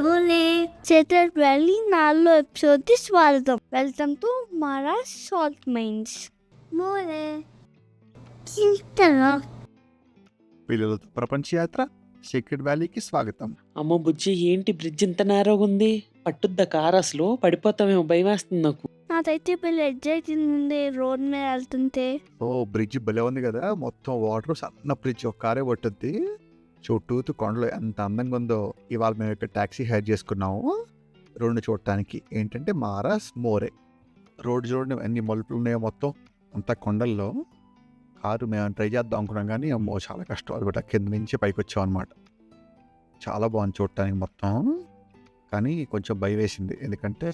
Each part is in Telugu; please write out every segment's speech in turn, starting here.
మోలే చేటర్ వ్యాలీ నాలుగో ఎపిసోడ్కి స్వాగతం. Welcome to Maras salt mines. Moray. చింతన పిల్లలతో ప్రపంచ యాత్ర సీక్రెట్ వ్యాలీకి స్వాగతం. అమ్మ బుజ్జి ఏంటి బ్రిడ్జ్ ఇంత నేరోగా ఉంది? పట్టుద్ద కార్ అసలు? పడిపోతామేమో భయం వేస్తుంది నాకు. నాకైతే ఇప్పుడు ఎగ్జైటింగ్ ఉంది రోడ్ మీద వెళ్తుంటే. ఓ బ్రిడ్జ్ భలే ఉంది కదా. మొత్తం వాటర్ సన్న బ్రిడ్జ్ ఒక కారే పట్టుద్ది. చుట్టూతు కొండలు ఎంత అందంగా ఉందో ఇవాళ మేము ఇక్కడ ట్యాక్సీ హైర్ చేసుకున్నాము. రెండు చూడటానికి ఏంటంటే మారాస్ మోరే. రోడ్డు చూడండి ఎన్ని మలుపులు ఉన్నాయో మొత్తం. అంతా కొండల్లో కారు మేము ట్రై చేద్దాం అనుకున్నాం కానీ అమ్మో చాలా కష్టం అనమాట కింద నుంచి పైకి వచ్చాం అనమాట చాలా బాగుంది చూడటానికి మొత్తం. కానీ కొంచెం భయం వేసింది. ఎందుకంటే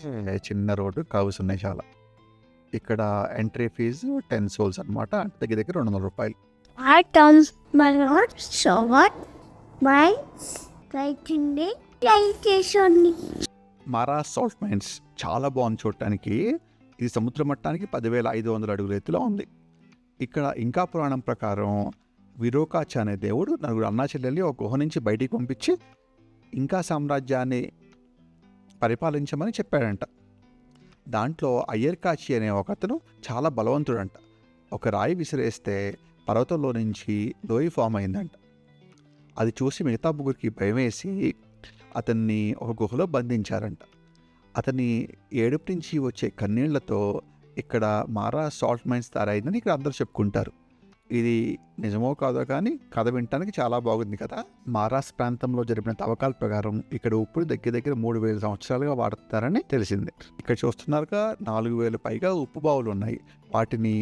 చిన్న రోడ్డు కర్వ్స్ ఉన్నాయి చాలా. ఇక్కడ ఎంట్రీ ఫీజు టెన్ సోల్స్ అనమాట దగ్గర దగ్గర రెండు వందల రూపాయలు. I turn my heart so what? My try dedication. Maras salt mines చాలా బాగుంది చూడటానికి. ఇది సముద్ర మట్టానికి పదివేల ఐదు వందల అడుగుల ఎత్తులో ఉంది. ఇక్కడ ఇంకా పురాణం ప్రకారం విరోకాచ అనే దేవుడు నలుగురు అన్నా చెల్లెల్ని ఒక గుహ నుంచి బయటికి పంపించి ఇంకా సామ్రాజ్యాన్ని పరిపాలించమని చెప్పాడంట. దాంట్లో అయ్యర్కాచి అనే ఒక అతను చాలా బలవంతుడంట. ఒక రాయి విసిరేస్తే పర్వతంలో నుంచి లోయ ఫామ్ అయిందంట. అది చూసి మిగతా ముగ్గురికి భయం వేసి అతన్ని ఒక గుహలో బంధించారంట. అతని ఏడుపు నుంచి వచ్చే కన్నీళ్ళతో ఇక్కడ మారా సాల్ట్ మైన్స్ తయారైందని ఇక్కడ అందరూ చెప్పుకుంటారు. ఇది నిజమో కాదో కానీ కథ వినటానికి చాలా బాగుంది కదా. మారాస్ ప్రాంతంలో జరిపిన తవ్వకాల ప్రకారం ఇక్కడ ఉప్పుడు దగ్గర దగ్గర మూడు వేల సంవత్సరాలుగా వాడుతారని తెలిసింది. ఇక్కడ చూస్తున్నారుగా నాలుగు వేల పైగా ఉప్పు బావులు ఉన్నాయి. వాటిని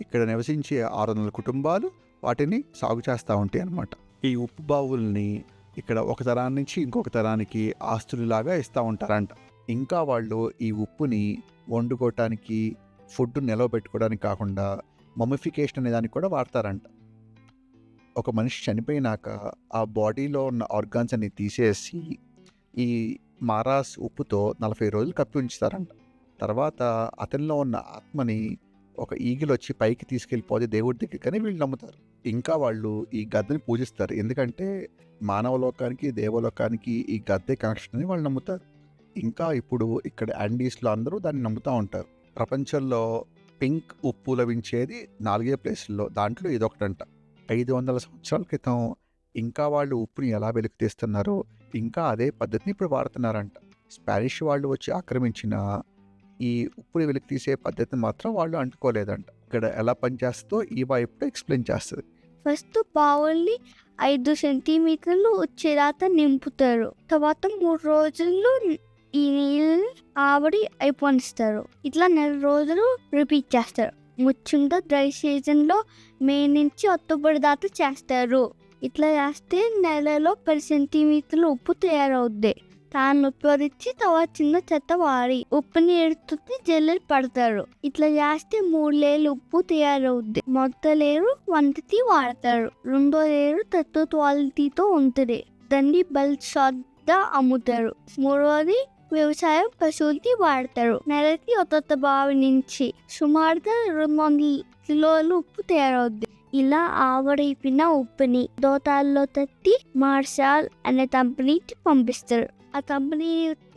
ఇక్కడ నివసించే ఆరు వందల కుటుంబాలు వాటిని సాగు చేస్తూ ఉంటాయి అన్నమాట ఈ ఉప్పు బావుల్ని ఇక్కడ ఒక తరాన్ని నుంచి ఇంకొక తరానికి ఆస్తులలాగా ఇస్తూ ఉంటారంట. ఇంకా వాళ్ళు ఈ ఉప్పుని వండుకోవటానికి ఫుడ్ నిలవ పెట్టుకోవడానికి కాకుండా మమిఫికేషన్ అనే దానికి కూడా వాడతారంట. ఒక మనిషి చనిపోయినాక ఆ బాడీలో ఉన్న ఆర్గాన్స్ అన్ని తీసేసి ఈ మారాస్ ఉప్పుతో నలభై రోజులు కప్పి ఉంచుతారంట. తర్వాత అతనిలో ఉన్న ఆత్మని ఒక ఈగిల్ వచ్చి పైకి తీసుకెళ్ళిపోతే దేవుడి దగ్గరికి వీళ్ళు నమ్ముతారు. ఇంకా వాళ్ళు ఈ గద్దెని పూజిస్తారు. ఎందుకంటే మానవ లోకానికి దేవలోకానికి ఈ గద్దె కనెక్షన్ అని వాళ్ళు నమ్ముతారు. ఇంకా ఇప్పుడు ఇక్కడ యాండీస్లో అందరూ దాన్ని నమ్ముతూ ఉంటారు. ప్రపంచంలో పింక్ ఉప్పు లభించేది నాలుగే ప్లేసుల్లో దాంట్లో ఇదొకటంట ఐదు వందల సంవత్సరాల క్రితం ఇంకా వాళ్ళు ఉప్పుని ఎలా వెలికి తీస్తున్నారో ఇంకా అదే పద్ధతిని ఇప్పుడు వాడుతున్నారంట. స్పానిష్ వాళ్ళు వచ్చి ఆక్రమించిన ఈ ఉప్పుని వెలికి తీసే పద్ధతిని మాత్రం వాళ్ళు అంటుకోలేదంట. ఇక్కడ ఎలా పనిచేస్తుందో ఈ వైపు ఎక్స్ప్లెయిన్ చేస్తుంది. ఫస్ట్ బావుల్ని ఐదు సెంటీమీటర్లు వచ్చేదాకా నింపుతారు. తర్వాత మూడు రోజులు ఈ నీళ్ళని ఆవిడి అయిపోనిస్తారు. ఇట్లా నెల రోజులు రిపీట్ చేస్తారు. ముఖ్యంగా డ్రై సీజన్లో మే నుంచి అక్టోబర్ దాకా చేస్తారు. ఇట్లా చేస్తే నెలలో పది సెంటీమీటర్లు ఉప్పు తయారవుద్ది. తాను ఉపయోగించి తర్వాత చిన్న చెత్త వారి ఉప్పు నీరుతుంది జల్లెలు పడతారు ఇట్లా చేస్తే మూడు లేరు ఉప్పు తయారవుద్ది. మొదటి లేరు వంటతి వాడతారు రెండో లేరు తత్వ క్వాలిటీతో ఉంటుంది. దాన్ని బల్క్ షాట్ అమ్ముతారు. మూడోది వ్యవసాయం పశువులకి వాడతారు. నెలకి ఒక్కొక్క బావి నుంచి సుమారుగా రెండు వందల కిలోలు ఉప్పు తయారవుద్ది. ఇలా ఆవడైపిన ఉప్పుని దోతాల్లో తట్టి మార్షాల్ అనే కంపెనీకి పంపిస్తారు. ఆ కంపెనీ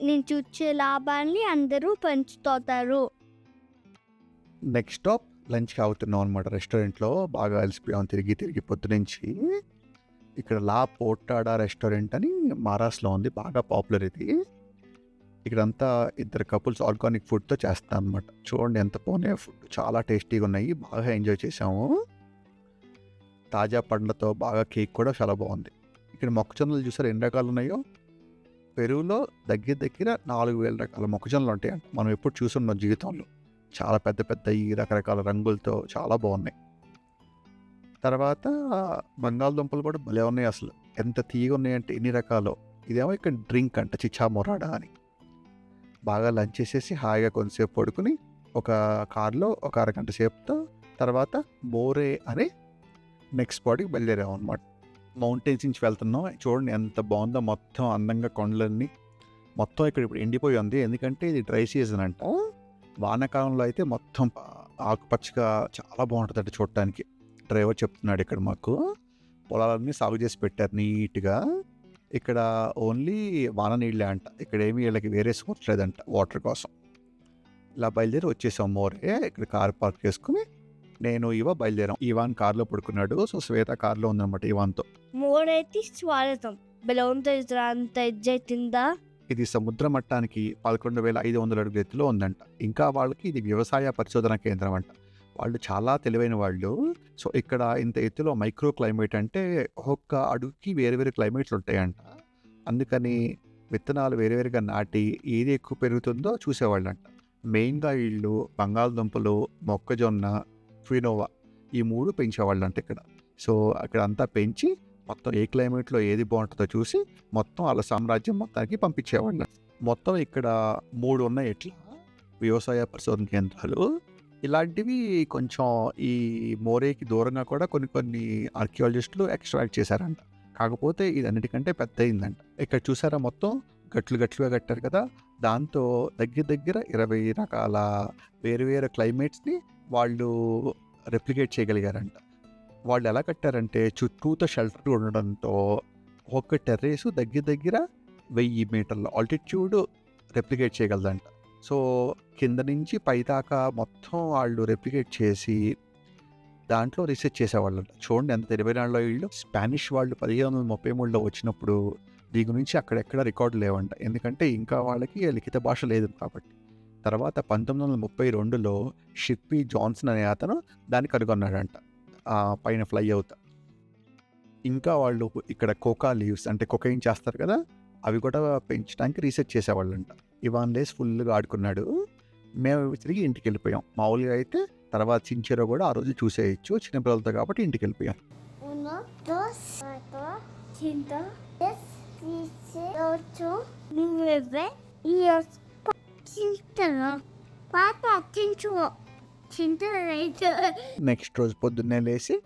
నుంచి వచ్చే లాభాన్ని అందరూ పంచుతారు నెక్స్ట్ స్టాప్ లంచ్కి అవుతున్నాం అనమాట రెస్టారెంట్లో బాగా అలసిపోయాం. తిరిగి తిరిగి పొద్దునుంచి ఇక్కడ లా పోర్టాడా రెస్టారెంట్ అని మహారాష్ట్రలో ఉంది. బాగా పాపులర్ ఇది. ఇక్కడంతా ఇద్దరు కపుల్స్ ఆర్గానిక్ ఫుడ్తో చేస్తాను అనమాట చూడండి ఎంత బాగున్నాయి ఫుడ్ చాలా టేస్టీగా ఉన్నాయి. బాగా ఎంజాయ్ చేసాము తాజా పండ్లతో బాగా కేక్ కూడా చాలా బాగుంది. ఇక్కడ మొక్కజొన్నలు చూసారు? ఎన్ని రకాలు ఉన్నాయో? పెరుగులో దగ్గర దగ్గర నాలుగు వేల రకాల మొక్కజొన్నలు ఉంటాయి మనం ఎప్పుడు చూసున్నాం జీవితంలో. చాలా పెద్ద పెద్ద ఈ రకరకాల రంగులతో చాలా బాగున్నాయి. తర్వాత బంగాళదుంపలు కూడా భలే ఉన్నాయి అసలు. ఎంత తీయగా ఉన్నాయంటే ఎన్ని రకాలు. ఇదేమో ఇక్కడ డ్రింక్ అంట చిచ్చా మొరాడా అని. బాగా లంచ్ చేసేసి హాయిగా కొంతసేపు పడుకుని ఒక కార్లో ఒక అరగంట సేపుతో తర్వాత బోరే అనే నెక్స్ట్ బాడీకి బయలుదేరాం అనమాట మౌంటైన్స్ నుంచి వెళ్తున్నాం. చూడండి ఎంత బాగుందో మొత్తం అందంగా కొండలన్నీ. మొత్తం ఇక్కడ ఇప్పుడు ఎండిపోయి ఉంది. ఎందుకంటే ఇది డ్రై సీజన్ అంట. వానాకాలంలో అయితే మొత్తం ఆకుపచ్చగా చాలా బాగుంటుంది అంటే చూడటానికి. డ్రైవర్ చెప్తున్నాడు ఇక్కడ మాకు. పొలాలన్నీ సాగు చేసి పెట్టారు నీట్గా. ఇక్కడ ఓన్లీ వాన నీళ్ళే అంట. ఇక్కడ ఏమి వీళ్ళకి వేరే సోర్స్ లేదంట వాటర్ కోసం. ఇలా బయలుదేరి వచ్చేసాం మోరే. ఇక్కడ కార్ పార్క్ చేసుకుని నేను ఇవ బయలుదేరాం. ఇవాన్ కార్లో పడుకున్నాడు. సో శ్వేత కార్లో ఉందన్నమాట ఇవాన్తో. మూడైతే స్వాగతం. బెలవంత అంత ఇది సముద్ర మట్టానికి పదకొండు వేల ఐదు వందల అడుగుల ఎత్తులో ఉందంట. ఇంకా వాళ్ళకి ఇది వ్యవసాయ పరిశోధన కేంద్రం అంట. వాళ్ళు చాలా తెలివైన వాళ్ళు. సో ఇక్కడ ఇంత ఎత్తులో మైక్రో క్లైమేట్ అంటే ఒక్కొక్క అడుగుకి వేరు వేరు క్లైమేట్స్ ఉంటాయంట. అందుకని విత్తనాలు వేరువేరుగా నాటి ఏది ఎక్కువ పెరుగుతుందో చూసేవాళ్ళంట. మెయిన్గా వీళ్ళు బంగాళదుంపలు మొక్కజొన్న క్వినోవా ఈ మూడు పెంచేవాళ్ళంట ఇక్కడ. సో అక్కడ అంతా పెంచి మొత్తం ఏ క్లైమేట్లో ఏది బాగుంటుందో చూసి మొత్తం వాళ్ళ సామ్రాజ్యం మొత్తానికి పంపించేవాళ్ళు. మొత్తం ఇక్కడ మూడు ఉన్నాయి ఎట్లా? వ్యవసాయ పరిశోధన కేంద్రాలు. ఇలాంటివి కొంచెం ఈ మోరేకి దూరంగా కూడా కొన్ని కొన్ని ఆర్కియాలజిస్టులు ఎక్స్ట్రాక్ట్ చేశారంట. కాకపోతే ఇది అన్నిటికంటే పెద్ద అయిందంట. ఇక్కడ చూసారా మొత్తం? గట్లు గట్లుగా కట్టారు కదా. దాంతో దగ్గర దగ్గర ఇరవై రకాల వేరు వేరు క్లైమేట్స్ని వాళ్ళు రెప్లికేట్ చేయగలిగారంట. వాళ్ళు ఎలా కట్టారంటే చుట్టూత షెల్టర్ ఉండడంతో ఒక్క టెర్రేసు దగ్గర దగ్గర వెయ్యి మీటర్ల ఆల్టిట్యూడ్ రెప్లికేట్ చేయగలదంట. సో కింద నుంచి పైదాకా మొత్తం వాళ్ళు రెప్లికేట్ చేసి దాంట్లో రీసెర్చ్ చేసేవాళ్ళంట. చూడండి ఎంత తెలివైన వాళ్ళు వీళ్ళు స్పానిష్ వాళ్ళు పదిహేను వందల ముప్పై మూడులో వచ్చినప్పుడు దీని గురించి అక్కడెక్కడ రికార్డు లేవంట. ఎందుకంటే ఇంకా వాళ్ళకి లిఖిత భాష లేదు కాబట్టి. తర్వాత పంతొమ్మిది వందల ముప్పై రెండులో షిప్పీ జాన్సన్ అనే అతను దాన్ని కనుగొన్నాడంట. పైన ఫ్లై అవుతా. ఇంకా వాళ్ళు ఇక్కడ కోకా లీవ్స్ అంటే కొకైన్ చేస్తారు కదా అవి కూడా పెంచడానికి రీసెర్చ్ చేసేవాళ్ళంట. ఇవాన్ లేస్ ఫుల్గా ఆడుకున్నాడు. మేము తిరిగి ఇంటికి వెళ్ళిపోయాం. మామూలుగా అయితే తర్వాత చించెరో కూడా ఆ రోజు చూసేయచ్చు చిన్నపిల్లలతో కాబట్టి ఇంటికి వెళ్ళిపోయాం. Uno, dos, ocho, nueve, next రోజు పొద్దున్నే లేచి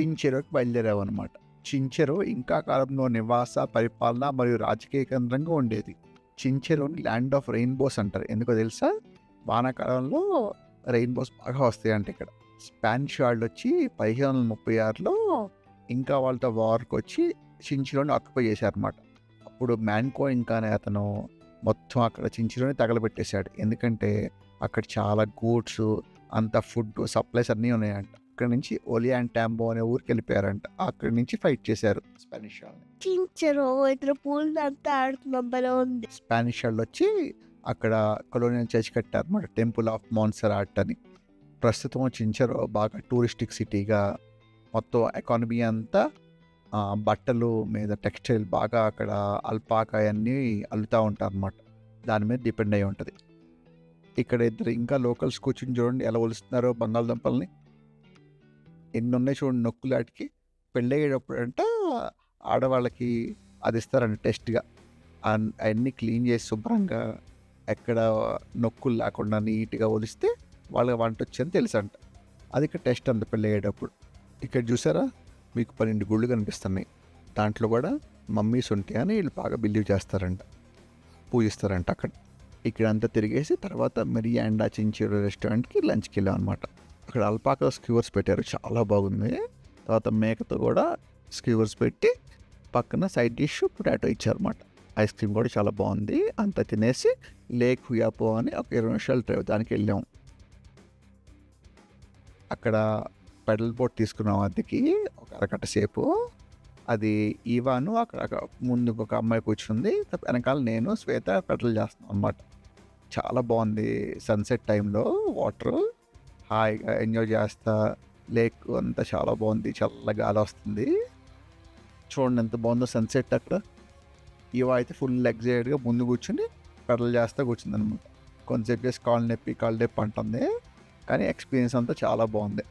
చించెరోకి బయలుదేరామన్నమాట చించెరో ఇంకా కాలంలో నివాస పరిపాలన మరియు రాజకీయ కేంద్రంగా ఉండేది. చించెరోని ల్యాండ్ ఆఫ్ రెయిన్బోస్ అంటారు. ఎందుకో తెలుసా? వానాకాలంలో రెయిన్బోస్ బాగా వస్తాయి అంటే ఇక్కడ. స్పానిష్ వాళ్ళు వచ్చి పదిహేను వందల ముప్పై ఆరులో ఇంకా వాళ్ళతో వార్కి వచ్చి చించెరోని ఆక్యుపై చేశారన్నమాట. అప్పుడు మ్యాన్కో ఇంకా అనే అతను మొత్తం అక్కడ చించిలోని తగలబెట్టేశాడు. ఎందుకంటే అక్కడ చాలా గూడ్స్ అంత ఫుడ్ సప్లైస్ అన్నీ ఉన్నాయంట. అక్కడ నుంచి ఒలియా అండ్ టాంబో అనే ఊరికి వెళ్ళిపోయారంట. అక్కడి నుంచి ఫైట్ చేశారు స్పానిష్ వాళ్ళని. చించరు ఇతర పూలు అంతా ఆడుతున్న బలం ఉంది. స్పానిష్ వాళ్ళు వచ్చి అక్కడ కొలోనియల్ చర్చ్ కట్టారు అన్నమాట టెంపుల్ ఆఫ్ మాన్సరాట్ అని. ప్రస్తుతం చించరో బాగా టూరిస్టిక్ సిటీగా మొత్తం ఎకానమీ అంతా బట్టలు మీద టెక్స్టైల్ బాగా అక్కడ అల్పాకా అన్నీ అల్లుతూ ఉంటారు అన్నమాట దాని మీద డిపెండ్ అయి ఉంటుంది. ఇక్కడ ఇద్దరు ఇంకా లోకల్స్ కూర్చుని చూడండి ఎలా ఒలుస్తున్నారో బంగాళదుంపల్ని. ఎన్ని ఉన్నాయి చూడండి నొక్కులాటికి పెళ్ళి అయ్యేటప్పుడు అంటే ఆడవాళ్ళకి అది ఇస్తారండి టెస్ట్గా. అవన్నీ క్లీన్ చేసి శుభ్రంగా ఎక్కడ నొక్కులు లేకుండా నీట్గా ఒలిస్తే వాళ్ళకి వంట వచ్చని తెలుసంట. అది ఇక్కడ టెస్ట్ అంత పెళ్ళి అయ్యేటప్పుడు ఇక్కడ చూసారా? మీకు పన్నెండు గుళ్ళు కనిపిస్తున్నాయి. దాంట్లో కూడా మమ్మీస్ ఉంటాయి అని వీళ్ళు బాగా బిలీవ్ చేస్తారంట. పూజిస్తారంట అక్కడ. ఇక్కడ అంతా తిరిగేసి తర్వాత మిరియాండా చించేరు రెస్టారెంట్కి లంచ్కి వెళ్ళాం అనమాట అక్కడ అల్పాకా స్క్యూవర్స్ పెట్టారు. చాలా బాగుంది. తర్వాత మేకతో కూడా స్క్యూవర్స్ పెట్టి పక్కన సైడ్ డిష్ పొటాటో ఇచ్చారన్నమాట ఐస్ క్రీమ్ కూడా చాలా బాగుంది. అంత తినేసి లేక్ హుయాపో అని ఒక ఇరవై నిమిషాలు డ్రైవ్ దానికి వెళ్ళాం. అక్కడ పెడల్ బోట్ తీసుకున్నాం అద్దెకి. ఒక అరగంట సేపు. అది ఈవాను అక్కడ ముందు ఒక అమ్మాయి కూర్చుంది. వెనకాల నేను శ్వేత కట్టలు చేస్తున్నాం అనమాట చాలా బాగుంది సన్సెట్ టైంలో వాటర్. హాయిగా ఎంజాయ్ చేస్తా. లేక్ అంతా చాలా బాగుంది చల్ల గాలి వస్తుంది. చూడండి ఎంత బాగుందో సన్సెట్ అక్కడ. ఇవ అయితే ఫుల్ ఎగ్జైటెడ్గా ముందు కూర్చుని కట్టలు చేస్తా కూర్చుంది అనమాట కొంతసేపు చేసి కాళ్ళు నొప్పి కాళ్ళు నొప్పి అంటుంది. కానీ ఎక్స్పీరియన్స్ అంతా చాలా బాగుంది.